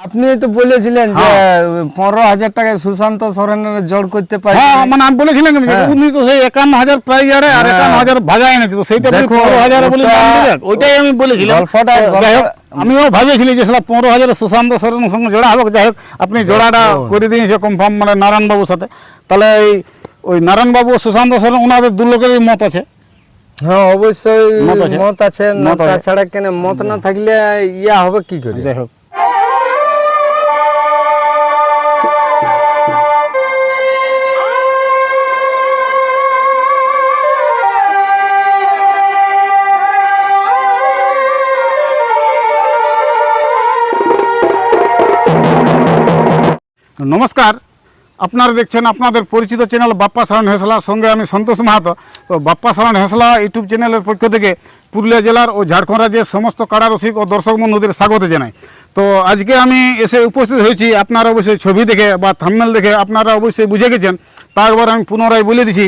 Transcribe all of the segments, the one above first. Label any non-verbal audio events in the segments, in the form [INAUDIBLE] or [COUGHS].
আপনি তো বলেছিলেন যে পনেরো হাজার টাকায় সুশান্ত সরেনের জোর করতে পারি হ্যাঁ মানে আমি বলেছিলাম হ্যাঁ। উনি তো সেই একান্ন হাজার প্রাইজ আরে আর হ্যাঁ। একান্ন হাজার ভাগায় এনেছে তো সেইটা পনেরো হাজার বলে। ওইটাই আমি বলেছিলাম আমিও ভাবেছিলি যে সেটা পনেরো হাজার সুশান্ত সরেনের সঙ্গে জোড়া হবে যাই হোক আপনি জোড়াটা। করে দিয়েছে কনফার্ম মানে নারায়ণবাবুর সাথে তাহলে এই ওই নারায়ণবাবু সুশান্ত সরেন ওনাদের দু লোকেরই মত আছে হ্যাঁ অবশ্যই মত আছে। মত আছে না তাছাড়া কেন মত না থাকলে ইয়া হবে কি করে যাই হোক নমস্কার। আপনারা দেখছেন আপনাদের পরিচিত চ্যানেল বাপ্পা সারণ হেসলার সঙ্গে আমি সন্তোষ মাহাতো। তো বাপ্পা সারণ হেসলা ইউটিউব চ্যানেলের পক্ষ থেকে পুরুলিয়া জেলার ও ঝাড়খণ্ড রাজ্যের সমস্ত কাড়া রসিক ও দর্শক বন্ধুদের স্বাগত জানাই। তো আজকে আমি এসে উপস্থিত হয়েছি আপনারা অবশ্যই ছবি দেখে বা থাম্বনেল দেখে আপনারা অবশ্যই বুঝে গেছেন। তারপর আমি পুনরায় বলে দিছি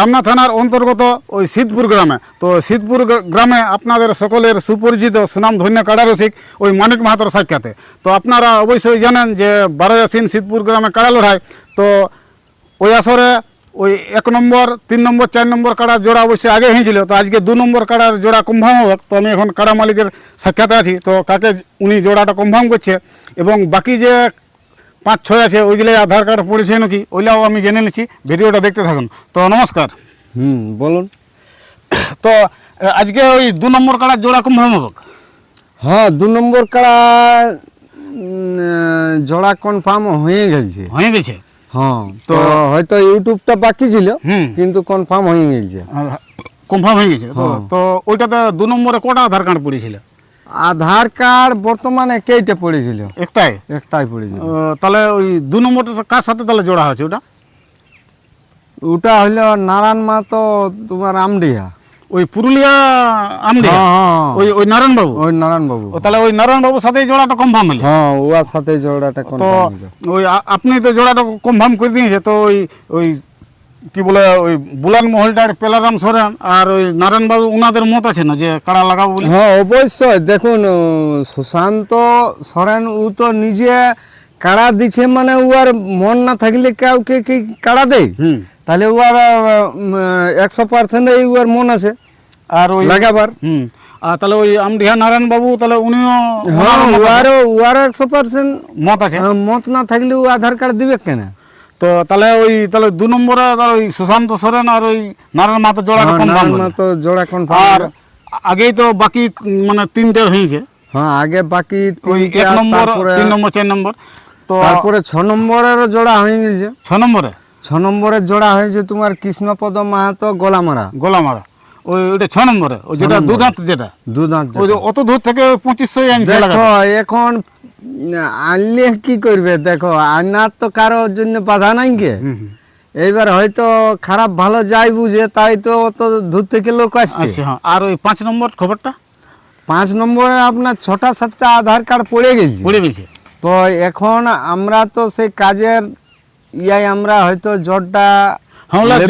টামনা থানার অন্তর্গত ওই সিদ্ধপুর গ্রামে। তো সিদ্ধপুর গ্রামে আপনাদের সকলের সুপরিচিত সুনাম ধন্য কাড়া রসিক ওই মানিক মাহাতর সাক্ষাতে। তো আপনারা অবশ্যই জানেন যে বারো আসিন সিদ্ধপুর গ্রামে কাড়া লড়াই। তো ওই আসরে ওই এক নম্বর, তিন নম্বর, চার নম্বর কাড়ার জোড়া অবশ্যই আগে হয়েছিল তো আজকে দু নম্বর কাড়ার জোড়া কনফার্ম হবে। তো আমি এখন কাড়া মালিকের সাক্ষাতে আছি। তো কাকে উনি জোড়াটা কনফার্ম করছে এবং বাকি যে পাঁচ ছয় আছে ওইগুলো আধার কার্ড পড়েছে নাকি ওইটাও আমি জেনে নিচ্ছি ভিডিওটা দেখতে থাকুন। তো নমস্কার। হুম বলুন। [COUGHS] তো আজকে ওই দু নম্বর কাড়ার জোড়া কনফার্ম হবে হ্যাঁ দু নম্বর কাড়া জোড়া কনফার্ম হয়ে গেছে। হয়ে গেছে? হ্যাঁ তো হয়তো ইউটিউবটা বাকি ছিল। কিন্তু কনফার্ম হয়ে গেছে। কনফার্ম হয়ে গেছে। তো হ্যাঁ। তো ওইটাতে দু নম্বরে কটা আধার কার্ড পড়েছিল? আধার কার্ড বর্তমানে কেইটা পড়েছিল? একটাই? একটাই পড়েছিল। তাহলে ওই দু নম্বরটা কার সাথে তাহলে জোড়া হয়েছে ওটা? ওটা হলো নারায়ণ মাতো তোমার আমডিহা ওই পুরুলিয়া আমডি হ্যাঁ হ্যাঁ ওই ওই নারায়ণ বাবু? ওই নারায়ণ বাবু। তাহলে ওই নারায়ণ বাবুর সাথে জোড়াটা কনফার্ম হলো? হ্যাঁ ওর সাথে জোড়াটা কনফার্ম হলো। ওই আপনি তো জোড়াটা কনফার্ম করে দিয়েছে তো ওই ওই কি বলে ওই বুলান মহলটার পেলারাম সরেন আর ওই নারায়ণ বাবু ওনাদের মত আছে না যে কাড়া লাগাবো হ্যাঁ অবশ্যই। দেখুন সুশান্ত সরেন ও তো নিজে কাড়া দিছে মানে ও আর মন না থাকলে কাউকে কি কাড়া দেয়? তাহলে ও আর একশো পার্সেন্ট এই ওর মন আছে। আর ওই লাগাবার। হুম। আর তাহলে ওই আমডিহা নারায়ণ বাবু তাহলে উনিও হ্যাঁ ওনারও মত- ওয়ারও ওয়ারও একশো পার্সেন্ট মত আছে? মত না থাকলে ও আধার কার্ড দিবে কেন? তো তাহলে ওই তাহলে দু নম্বরে তাহলে ওই সুশান্ত সরেন আর ওই নারায়ণ মাতো জোড়া হ্যাঁ, কনফার্ম নারায়ণ মাতো জোড়া কনফার্ম আর আগেই তো বাকি মানে তিনটের হয়েছে। হ্যাঁ আগে বাকি ওই এক নম্বর তিন নম্বর চার নম্বর। তো তারপরে ছ নম্বরের জোড়া হয়ে গেছে। ছ নম্বরে? ছ নম্বরের জোড়া হয়েছে তোমার কৃষ্ণপদ মাহাতো গলামারা। গোলামারা। ওই ওইটা ছ নম্বরে? ওই যেটা নম্বরে। দুধাত যেটা? দুদাঁত ওই অত দূর থেকে পঁচিশশো আনছে দেখো এখন আনলে কি করবে? দেখো আনার তো কারোর জন্য বাধা নাই গে। এইবার হয়তো খারাপ ভালো যাই বুঝে তাই তো অত দূর থেকে লোক আসছে। হ্যাঁ। আর ওই পাঁচ নম্বর খবরটা? পাঁচ নম্বরে আপনার ছটা সাতটা আধার কার্ড পড়ে গেছে। পড়ে গেছে। তো এখন আমরা তো সেই কাজের ইয়াই আমরা হয়তো জোরটা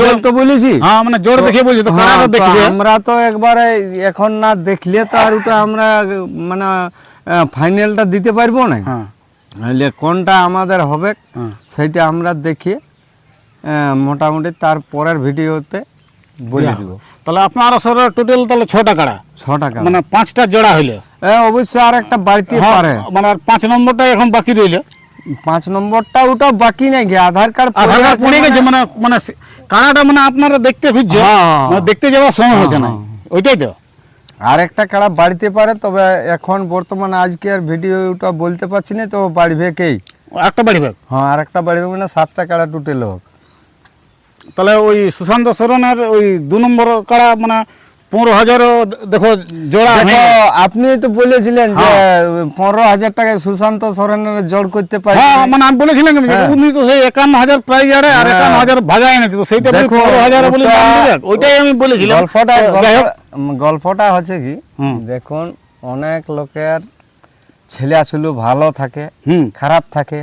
জোর- তো বলেছি হ্যাঁ মানে জোর দেখে বলছি তো কারা দেখবে আমরা তো একবারে এখন না দেখলে তো আর ওটা আমরা মানে ফাইনালটা দিতে পারব না কোনটা আমাদের হবে সেইটা আমরা দেখিয়ে মোটামুটি তার পরের ভিডিওতে বলে দিব তাহলে আপনার আসলে টোটাল তাহলে ছটা কাড়া ছ টাকা মানে পাঁচটা জোড়া হইলে অবশ্যই আর একটা বাড়িতে পারে মানে আর পাঁচ নম্বরটা এখন বাকি রইলে পাঁচ নম্বরটা ওটা বাকি নাই কি আধার কার্ড আধার কার্ড পড়ে গেছে মানে- মানে মানে কাড়াটা মানে আপনারা দেখতে খুঁজছে? হ্যাঁ। মানে দেখতে যাওয়ার সময় হয়েছে না। ওইটাই তো। আর একটা কাড়া বাড়িতে পারে তবে এখন বর্তমানে আজকে আর ভিডিও ভিডিওটা বলতে পারছি না তো বাড়িবে কেই? একটা বাড়ি ভাগ হ্যাঁ আর একটা বাড়িবে মানে সাতটা কাড়া টোটাল হোক তাহলে ওই সুশান্ত সরনের ওই দু নম্বর কাড়া মানে পনেরো হাজারও দেখো জোড়া দেখো, আপনি তো বলেছিলেন যে হ্যাঁ। পনেরো হাজার টাকায় সুশান্ত সরেনের জোর করতে পারি হ্যাঁ মানে আমি বলেছিলাম হ্যাঁ। উনি তো সেই একান্ন হাজার প্রাইজ আরে আর হ্যাঁ। একান্ন হাজার ভাগায় এনেছে তো সেইটা পনেরো হাজার বলে। ওইটাই আমি বলেছিলাম। গল্পটা গল্পটা হচ্ছে কি। দেখুন অনেক লোকের ছেলে আসলে ভালো থাকে খারাপ থাকে।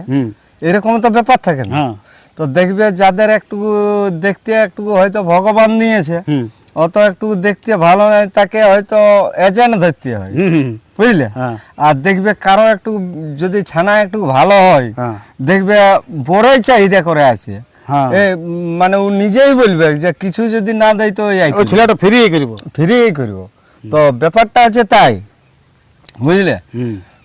এরকম তো ব্যাপার থাকে না। হ্যাঁ। তো দেখবে যাদের একটু দেখতে একটু হয়তো ভগবান নিয়েছে অত একটু দেখতে ভালো নয় তাকে হয়তো এজেন্ট ধরতে হয়। বুঝলে? হ্যাঁ। আর দেখবে কারও একটু যদি ছানা একটু ভালো হয় হ্যাঁ। দেখবে বড়ই চাহিদা করে আছে। হ্যাঁ। মানে ও নিজেই বলবে যে কিছু যদি না দেয় তো ওই ছেলেটা ফিরিয়ে করব। ফ্রিই করব। তো ব্যাপারটা আছে তাই বুঝলে?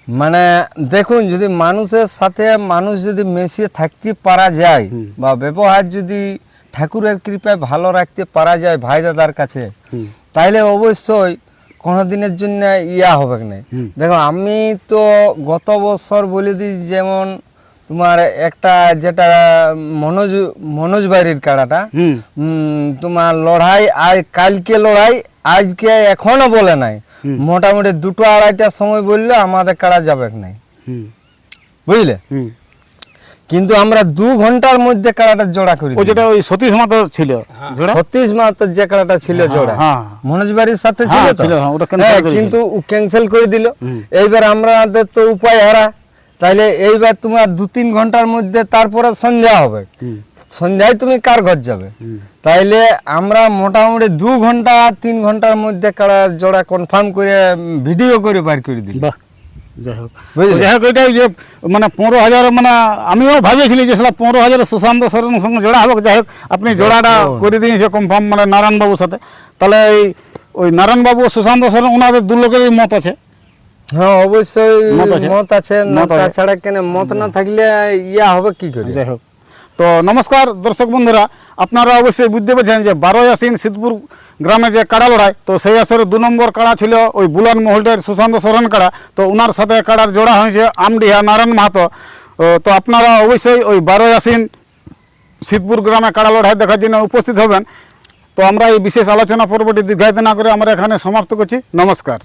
মানে দেখুন যদি মানুষের সাথে মানুষ যদি মিশিয়ে থাকতে পারা যায় বা ব্যবহার যদি ঠাকুরের কৃপায় ভালো রাখতে পারা যায় ভাই দাদার কাছে। তাইলে অবশ্যই কোনো দিনের জন্য ইয়া হবে না। দেখো আমি তো গত বছর বলে দিই যেমন তোমার একটা যেটা মনোজ মনোজ বাড়ির কাড়াটা। তোমার লড়াই আজ কালকে লড়াই আজকে এখনও বলে নাই। মোটামুটি দুটো আড়াইটার সময় বললে আমাদের কাড়া যাবে নাই। বুঝলে? কিন্তু আমরা দু ঘণ্টার মধ্যে কাড়াটা জোড়া করি ও যেটা ওই সতীশ মাতা ছিল। জোড়া? ছত্রিশ মাত্র যে কাড়াটা ছিল জোড়া। হ্যাঁ। মনোজ বাড়ির সাথে ছিল হ্যাঁ, হ্যাঁ, হ্যাঁ। কিন্তু ক্যান্সেল করে দিল। এইবার আমাদের তো উপায় হারা। তাইলে এইবার তোমার দু তিন ঘণ্টার মধ্যে তারপরে সন্ধ্যা হবে। সন্ধ্যায় তুমি কার ঘর যাবে? তাইলে আমরা মোটামুটি দু ঘণ্টা তিন ঘণ্টার মধ্যে কারা জোড়া কনফার্ম করে ভিডিও করে বার করে দিই। বাহ। যাই হোক? যাই হোক এটাই যে মানে পনেরো হাজার মানে আমিও ভাবিয়েছিলি যে সেটা পনেরো হাজার সুশান্ত সরেনের সঙ্গে জোড়া হবে। যাই হোক আপনি জোড়াটা করে দিয়েছে কনফার্ম মানে নারায়ণবাবুর সাথে। তাহলে এই ওই নারায়ণবাবু ও সুশান্ত সরেন ওনাদের দু লোকেরই মত আছে। হ্যাঁ অবশ্যই মত আছে? মত আছে না। তাছাড়া কেন মত না থাকলে ইয়া হবে কি করে? যাই হোক। তো নমস্কার, দর্শক বন্ধুরা, আপনারা অবশ্যই বুঝতে পারছেন যে বারোই আসিন সিদ্ধপুর গ্রামে যে কাড়া লড়াই, তো সেই আসরে দু নম্বর কাড়া ছিল ওই বুলান মহলটের সুশান্ত সরেন কাড়া। তো ওনার সাথে কাড়ার জোড়া হয়েছে আমডিহা নারায়ণ মাহাতো। তো আপনারা অবশ্যই ওই বারোই আসিন সিদ্ধপুর গ্রামে কাড়া লড়াই দেখার জন্য উপস্থিত হবেন। তো আমরা এই বিশেষ আলোচনা পর্বটি দীর্ঘায়িত না করে আমরা এখানে সমাপ্ত করছি। নমস্কার।